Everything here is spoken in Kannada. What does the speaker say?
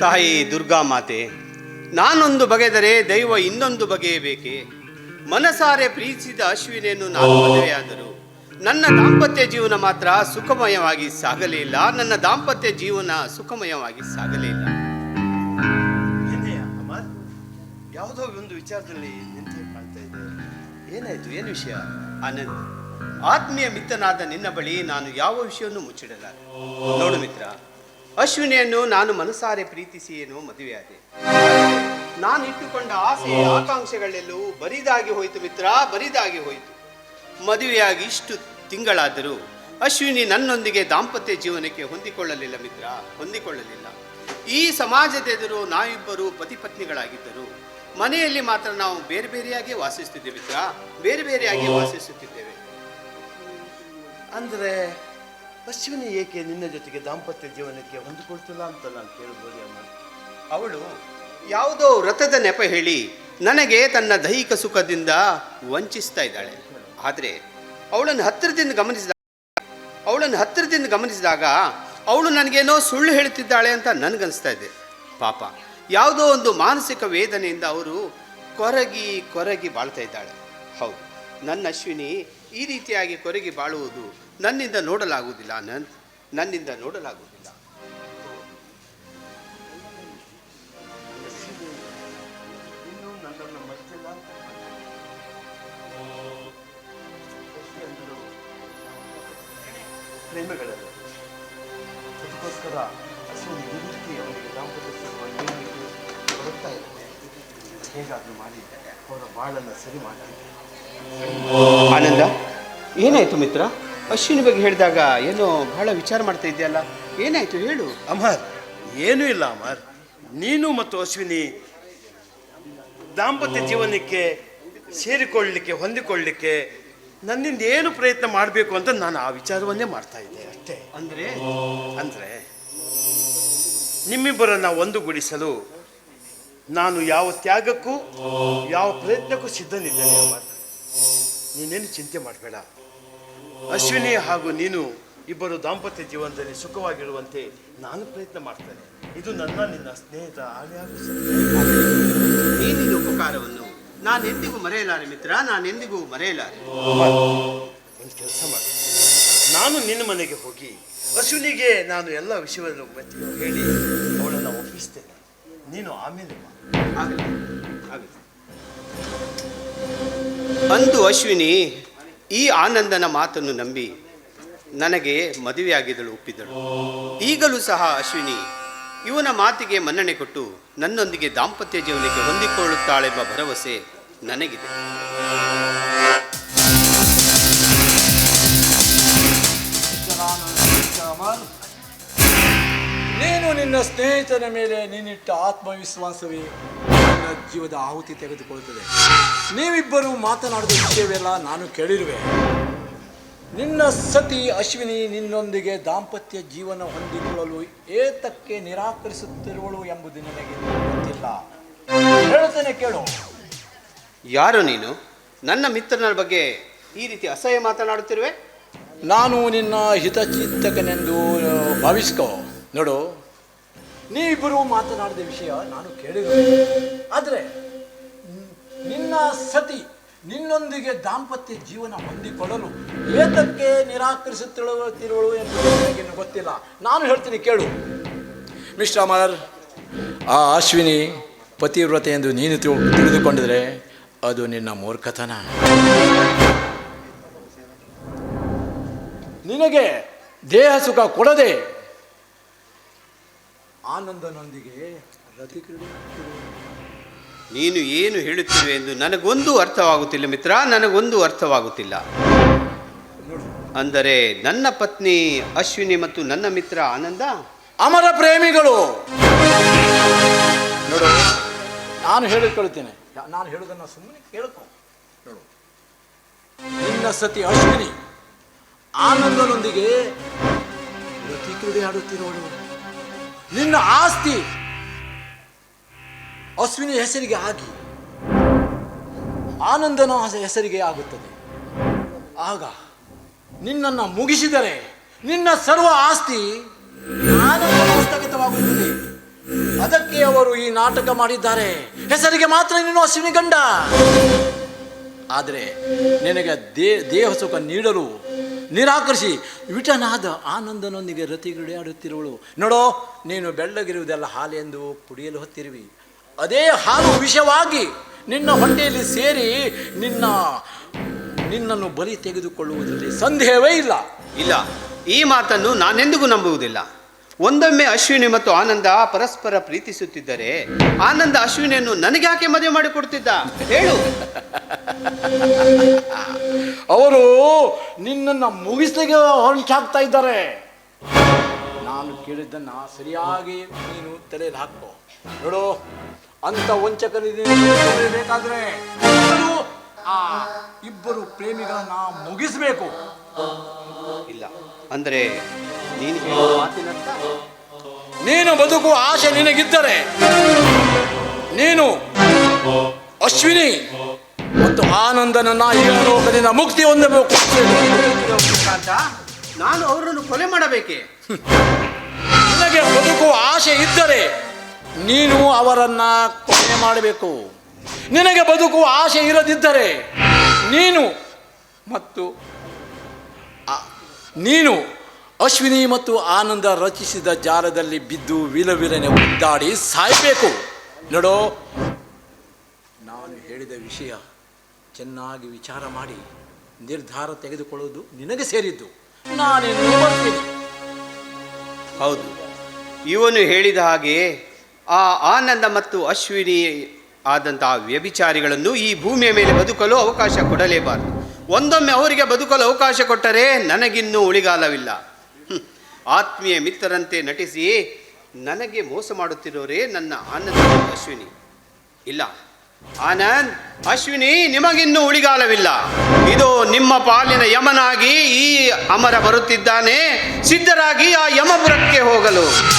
ತಾಯಿ ದುರ್ಗಾ ಮಾತೆ ನಾನೊಂದು ಬಗೆದರೆ ದೈವ ಇನ್ನೊಂದು ಬಗೆಯಬೇಕೆ ಮನಸಾರೆ ಪ್ರೀತಿಸಿದ ಅಶ್ವಿನಿಯನ್ನು ನಾನು ಮದುವೆಯಾದರು? ನನ್ನ ದಾಂಪತ್ಯ ಜೀವನ ಮಾತ್ರ ಸುಖಮಯವಾಗಿ ಸಾಗಲಿಲ್ಲ ನನ್ನ ದಾಂಪತ್ಯ ಜೀವನ ಸುಖಮಯವಾಗಿ ಸಾಗಲಿಲ್ಲ ಯಾವುದೋ ಒಂದು ವಿಚಾರದಲ್ಲಿ ನಿಂತೆ ಕಾಣ್ತಾ ಇದೆ. ಏನಾಯ್ತು? ಏನು ವಿಷಯ? ಆನಂದ್ ಆತ್ಮೀಯ ಮಿತ್ರನಾದ ನಿನ್ನ ಬಳಿ ನಾನು ಯಾವ ವಿಷಯವನ್ನು ಮುಚ್ಚಿಡಲಾರೆ? ನೋಡು ಮಿತ್ರ ಅಶ್ವಿನಿಯನ್ನು ನಾನು ಮನಸಾರೆ ಪ್ರೀತಿಸಿ ಏನು ಮದುವೆಯಾದೆ. ನಾನು ಇಟ್ಟುಕೊಂಡ ಆಸೆ ಆಕಾಂಕ್ಷೆಗಳೆಲ್ಲವೂ ಬರಿದಾಗಿ ಹೋಯಿತು ಮಿತ್ರ ಬರಿದಾಗಿ ಹೋಯಿತು. ಮದುವೆಯಾಗಿ ಇಷ್ಟು ತಿಂಗಳಾದರೂ ಅಶ್ವಿನಿ ನನ್ನೊಂದಿಗೆ ದಾಂಪತ್ಯ ಜೀವನಕ್ಕೆ ಹೊಂದಿಕೊಳ್ಳಲಿಲ್ಲ ಮಿತ್ರ ಹೊಂದಿಕೊಳ್ಳಲಿಲ್ಲ. ಈ ಸಮಾಜದೆದುರು ನಾವಿಬ್ಬರು ಪತಿ ಪತ್ನಿಗಳಾಗಿದ್ದರು ಮನೆಯಲ್ಲಿ ಮಾತ್ರ ನಾವು ಬೇರೆ ಬೇರೆಯಾಗಿ ವಾಸಿಸುತ್ತಿದ್ದೇವೆ ಮಿತ್ರ ಬೇರೆ ಬೇರೆಯಾಗಿ ವಾಸಿಸುತ್ತಿದ್ದೇವೆ. ಅಂದ್ರೆ ಅಶ್ವಿನಿ ಏಕೆ ನಿನ್ನ ಜೊತೆಗೆ ದಾಂಪತ್ಯ ಜೀವನಕ್ಕೆ ಹೊಂದಿಕೊಳ್ತಿಲ್ಲ ಅಂತ ನಾನು ಕೇಳ್ಬೋದು ಅಮ್ಮ. ಅವಳು ಯಾವುದೋ ವ್ರತದ ನೆಪ ಹೇಳಿ ನನಗೆ ತನ್ನ ದೈಹಿಕ ಸುಖದಿಂದ ವಂಚಿಸ್ತಾ ಇದ್ದಾಳೆ. ಆದರೆ ಅವಳನ್ನು ಹತ್ತಿರದಿಂದ ಗಮನಿಸಿದಾಗ, ಅವಳನ್ನು ಹತ್ತಿರದಿಂದ ಗಮನಿಸಿದಾಗ ಅವಳು ನನಗೇನೋ ಸುಳ್ಳು ಹೇಳುತ್ತಿದ್ದಾಳೆ ಅಂತ ನನಗನ್ನಿಸ್ತಾ ಇದೆ. ಪಾಪ, ಯಾವುದೋ ಒಂದು ಮಾನಸಿಕ ವೇದನೆಯಿಂದ ಅವರು ಕೊರಗಿ ಕೊರಗಿ ಬಾಳ್ತಾ ಇದ್ದಾಳೆ. ಹೌದು, ನನ್ನ ಅಶ್ವಿನಿ ಈ ರೀತಿಯಾಗಿ ಕೊರಗಿ ಬಾಳುವುದು ನನ್ನಿಂದ ನೋಡಲಾಗುವುದಿಲ್ಲ, ನನ್ ನನ್ನಿಂದ ನೋಡಲಾಗುವುದಿಲ್ಲ. ಪ್ರೇಮಿಗಳಲ್ಲಿ, ಅದಕ್ಕೋಸ್ಕರ ಹೇಗಾದರೂ ಮಾಡಿ, ಅವರ ಬಾಳನ್ನು ಸರಿ ಮಾಡಿ ಆನಂದ ಏನಾಯ್ತು ಮಿತ್ರ? ಅಶ್ವಿನಿ ಬಗ್ಗೆ ಹೇಳಿದಾಗ ಏನೋ ಬಹಳ ವಿಚಾರ ಮಾಡ್ತಾ ಇದೆಯಲ್ಲ ಏನಾಯ್ತು ಹೇಳು. ಅಮರ್ ಏನೂ ಇಲ್ಲ ಅಮರ್. ನೀನು ಮತ್ತು ಅಶ್ವಿನಿ ದಾಂಪತ್ಯ ಜೀವನಕ್ಕೆ ಸೇರಿಕೊಳ್ಳಲಿಕ್ಕೆ ಹೊಂದಿಕೊಳ್ಳಲಿಕ್ಕೆ ನನ್ನಿಂದ ಏನು ಪ್ರಯತ್ನ ಮಾಡಬೇಕು ಅಂತ ನಾನು ಆ ವಿಚಾರವನ್ನೇ ಮಾಡ್ತಾ ಇದ್ದೆ ಅಷ್ಟೇ. ಅಂದ್ರೆ? ಅಂದರೆ ನಿಮ್ಮಿಬ್ಬರನ್ನ ಒಂದುಗೂಡಿಸಲು ನಾನು ಯಾವ ತ್ಯಾಗಕ್ಕೂ ಯಾವ ಪ್ರಯತ್ನಕ್ಕೂ ಸಿದ್ಧನಿದ್ದೇನೆ ಅಮರ್. ನೀನೇನು ಚಿಂತೆ ಮಾಡಬೇಡ. ಅಶ್ವಿನಿ ಹಾಗೂ ನೀನು ಇಬ್ಬರು ದಾಂಪತ್ಯ ಜೀವನದಲ್ಲಿ ಸುಖವಾಗಿರುವಂತೆ ನಾನು ಪ್ರಯತ್ನ ಮಾಡ್ತೇನೆ. ಇದು ನನ್ನ, ನಿನ್ನ ಸ್ನೇಹಿತ ನೀನಿನ ಉಪಕಾರವನ್ನು ನಾನು ಎಂದಿಗೂ ಮರೆಯಲಾರೆ ಮಿತ್ರ, ನಾನೆಂದಿಗೂ ಮರೆಯಲಾರೆ. ಒಂದು ಕೆಲಸ ಮಾಡಿ. ನಾನು ನಿನ್ನ ಮನೆಗೆ ಹೋಗಿ ಅಶ್ವಿನಿಗೆ ನಾನು ಎಲ್ಲ ವಿಷಯವನ್ನು ಹೇಳಿ ಅವಳನ್ನು ಒಪ್ಪಿಸ್ತೇನೆ. ನೀನು ಆಮೇಲೆ. ಆಗಲಿ ಆಗಲಿ. ಅಂದು ಅಶ್ವಿನಿ ಈ ಆನಂದನ ಮಾತನ್ನು ನಂಬಿ ನನಗೆ ಮದುವೆಯಾಗಿದ್ದಳು ಒಪ್ಪಿದ್ದಳು. ಈಗಲೂ ಸಹ ಅಶ್ವಿನಿ ಇವನ ಮಾತಿಗೆ ಮನ್ನಣೆ ಕೊಟ್ಟು ನನ್ನೊಂದಿಗೆ ದಾಂಪತ್ಯ ಜೀವನಕ್ಕೆ ಹೊಂದಿಕೊಳ್ಳುತ್ತಾಳೆಂಬ ಭರವಸೆ ನನಗಿದೆ. ನೀನು ನಿನ್ನ ಸ್ನೇಹಿತನ ಮೇಲೆ ನೀನಿಟ್ಟ ಆತ್ಮವಿಶ್ವಾಸವೇ? ನಿನ್ನ ಜೀವದ ಆಹುತಿ ತೆಗೆದುಕೊಳ್ಳುತ್ತದೆ. ನೀವಿಬ್ಬರು ಮಾತನಾಡಿದ ವಿಷಯವೆಲ್ಲ ನಾನು ಕೇಳಿರುವೆ. ನಿನ್ನ ಸತಿ ಅಶ್ವಿನಿ ನಿನ್ನೊಂದಿಗೆ ದಾಂಪತ್ಯ ಜೀವನ ಹೊಂದಿಕೊಳ್ಳಲು ಏತಕ್ಕೆ ನಿರಾಕರಿಸುತ್ತಿರುವಳು ಎಂಬುದು ನಿನಗೆ ಗೊತ್ತಿಲ್ಲ. ಹೇಳುತ್ತೇನೆ ಕೇಳು. ಯಾರು ನೀನು? ನನ್ನ ಮಿತ್ರನ ಬಗ್ಗೆ ಈ ರೀತಿ ಅಸಹ್ಯ ಮಾತನಾಡುತ್ತಿರುವೆ? ನಾನು ನಿನ್ನ ಹಿತಚಿಂತಕನೆಂದು ಭಾವಿಸ್ಕೋ. ನೋಡು ನೀವಿಬ್ಬರು ಮಾತನಾಡಿದ ವಿಷಯ ನಾನು ಕೇಳಿದೆ ಆದರೆ, ನಿನ್ನ ಸತಿ ನಿನ್ನೊಂದಿಗೆ ದಾಂಪತ್ಯ ಜೀವನ ಹೊಂದಿಕೊಳ್ಳಲು ಏತಕ್ಕೆ ನಿರಾಕರಿಸುತ್ತಿರುವಳು ಎಂದು ನನಗೆ ಗೊತ್ತಿಲ್ಲ? ನಾನು ಹೇಳ್ತೀನಿ, ಕೇಳು. ಮಿಸ್ಟರ್ ಅಮರ್, ಆ ಅಶ್ವಿನಿ ಪತಿವ್ರತೆ ಎಂದು ನೀನು ತಿಳ್- ತಿಳಿದುಕೊಂಡಿದ್ರೆ ಅದು ನಿನ್ನ ಮೂರ್ಖತನ. ನಿನಗೆ ದೇಹ ಸುಖ ಕೊಡದೆ ಆನಂದನೊಂದಿಗೆ ರತಿ ಕ್ರೀಡೆ ನೀನು ಏನು ಹೇಳುತ್ತಿರುವೆ ಎಂದು ನನಗೊಂದು ಅರ್ಥವಾಗುತ್ತಿಲ್ಲ ಮಿತ್ರ ನನಗೊಂದು ಅರ್ಥವಾಗುತ್ತಿಲ್ಲ. ಅಂದರೆ ನನ್ನ ಪತ್ನಿ ಅಶ್ವಿನಿ ಮತ್ತು ನನ್ನ ಮಿತ್ರ ಆನಂದ? ಅಮರ ಪ್ರೇಮಿಗಳು. ನೋಡು ನಾನು ಹೇಳಿಕೊಳ್ತೇನೆ. ನಾನು ಹೇಳುವುದನ್ನು ಸುಮ್ಮನೆ ಕೇಳ್ಕೊ. ನೋಡು. ನಿನ್ನ ಸತಿ ಅಶ್ವಿನಿ ಆನಂದನೊಂದಿಗೆ ರತಿ ಕ್ರೀಡೆ ಆಡುತ್ತಿರುವಳು ನಿನ್ನ ಆಸ್ತಿ ಅಶ್ವಿನಿ ಹೆಸರಿಗೆ ಆಗಿ, ಆನಂದನ ಹೆಸರಿಗೆ ಆಗುತ್ತದೆ. ಆಗ ನಿನ್ನನ್ನು ಮುಗಿಸಿದರೆ ನಿನ್ನ ಸರ್ವ ಆಸ್ತಿ ಸ್ಥಗಿತವಾಗುತ್ತದೆ. ಅದಕ್ಕೆ ಅವರು ಈ ನಾಟಕ ಮಾಡಿದ್ದಾರೆ. ಹೆಸರಿಗೆ ಮಾತ್ರ ನೀನು ಅಶ್ವಿನಿ ಗಂಡ. ಆದರೆ ನಿನಗೆ ದೇಹ ಸುಖ ನೀಡಲು ನಿರಾಕರಿಸಿ. ವಿಟನಾದ ಆನಂದನೊಂದಿಗೆ ರತಿಗಿಳಿಯಾಡುತ್ತಿರುವಳು ನೋಡೋ, ನೀನು ಬೆಳ್ಳಗಿರುವುದೆಲ್ಲ ಹಾಲೆಂದು ಕುಡಿಯಲು ಹೊತ್ತಿರುವಿ. ಅದೇ ಹಾಲು ವಿಷವಾಗಿ ನಿನ್ನ ಹೊಟ್ಟೆಯಲ್ಲಿ ಸೇರಿ ನಿನ್ನ, ನಿನ್ನನ್ನು ಬಲಿ ತೆಗೆದುಕೊಳ್ಳುವುದರಲ್ಲಿ ಸಂದೇಹವೇ ಇಲ್ಲ. ಇಲ್ಲ. ಈ ಮಾತನ್ನು ನಾನೆಂದಿಗೂ ನಂಬುವುದಿಲ್ಲ. ಒಂದೊಮ್ಮೆ ಅಶ್ವಿನಿ ಮತ್ತು ಆನಂದ ಪರಸ್ಪರ ಪ್ರೀತಿಸುತ್ತಿದ್ದರೆ ಆನಂದ ಅಶ್ವಿನಿಯನ್ನು ನನಗೆ ಯಾಕೆ ಮದುವೆ ಮಾಡಿಕೊಡ್ತಿದ್ದ? ಹೇಳು. ಅವರು ನಿನ್ನನ್ನು ಮುಗಿಸ್ಲಿಕ್ಕೆ ಹೊಂಚಾಕ್ತಾ ಇದ್ದಾರೆ. ನಾನು ಕೇಳಿದ್ದನ್ನ ಸರಿಯಾಗಿ ನೀನು ತಲೆಯಲ್ಲಿ ಹಾಕೋ. ನೋಡು, ಅಂತ ಬೇಕಾದ್ರೆ. ಇಬ್ಬರು ಪ್ರೇಮಿಗಳನ್ನ ಮುಗಿಸ್ಬೇಕು. ಇಲ್ಲ. ಅಂದರೆ ನೀನು ಮಾತಿನರ್ಥ ನೀನು ಬದುಕುವ ಆಸೆ ನಿನಗಿದ್ದರೆ ನೀನು ಅಶ್ವಿನಿ ಮತ್ತು ಆನಂದನನ್ನ ಈ ಲೋಕದಿಂದ ಮುಕ್ತಿ ಹೊಂದಬೇಕು. ನಾನು ಅವರನ್ನು ಕೊಲೆ ಮಾಡಬೇಕೆ? ನಿನಗೆ ಬದುಕುವ ಆಸೆ ಇದ್ದರೆ ನೀನು ಅವರನ್ನ ಕೊಲೆ ಮಾಡಬೇಕು. ನಿನಗೆ ಬದುಕುವ ಆಸೆ ಇರದಿದ್ದರೆ ನೀನು ಮತ್ತು ನೀನು ಅಶ್ವಿನಿ ಮತ್ತು ಆನಂದ ರಚಿಸಿದ ಜಾಲದಲ್ಲಿ ಬಿದ್ದು ವಿಲವಿಲನೆ ಒದ್ದಾಡಿ ಸಾಯಬೇಕು. ನೋಡೋ, ನಾನು ಹೇಳಿದ ವಿಷಯ ಚೆನ್ನಾಗಿ ವಿಚಾರ ಮಾಡಿ, ನಿರ್ಧಾರ ತೆಗೆದುಕೊಳ್ಳುವುದು ನಿನಗೆ ಸೇರಿದ್ದು. ಹೌದು, ಇವನು ಹೇಳಿದ ಹಾಗೆ ಆ ಆನಂದ ಮತ್ತು ಅಶ್ವಿನಿ ಆದಂತಹ ವ್ಯಭಿಚಾರಿಗಳನ್ನು ಈ ಭೂಮಿಯ ಮೇಲೆ ಬದುಕಲು ಅವಕಾಶ ಕೊಡಲೇಬಾರದು. ಒಂದೊಮ್ಮೆ ಅವರಿಗೆ ಬದುಕಲು ಅವಕಾಶ ಕೊಟ್ಟರೆ ನನಗಿನ್ನೂ ಉಳಿಗಾಲವಿಲ್ಲ. ಆತ್ಮೀಯ ಮಿತ್ರರಂತೆ ನಟಿಸಿ ನನಗೆ ಮೋಸ ಮಾಡುತ್ತಿರೋರೇ ನನ್ನ ಆನಂದ ಅಶ್ವಿನಿ. ಇಲ್ಲ. ಆನಂದ್ ಅಶ್ವಿನಿ ನಿಮಗಿನ್ನೂ ಉಳಿಗಾಲವಿಲ್ಲ. ಇದು ನಿಮ್ಮ ಪಾಲಿನ ಯಮನಾಗಿ ಈ ಅಮರ ಬರುತ್ತಿದ್ದಾನೆ. ಸಿದ್ಧರಾಗಿ ಆ ಯಮಪುರಕ್ಕೆ ಹೋಗಲು.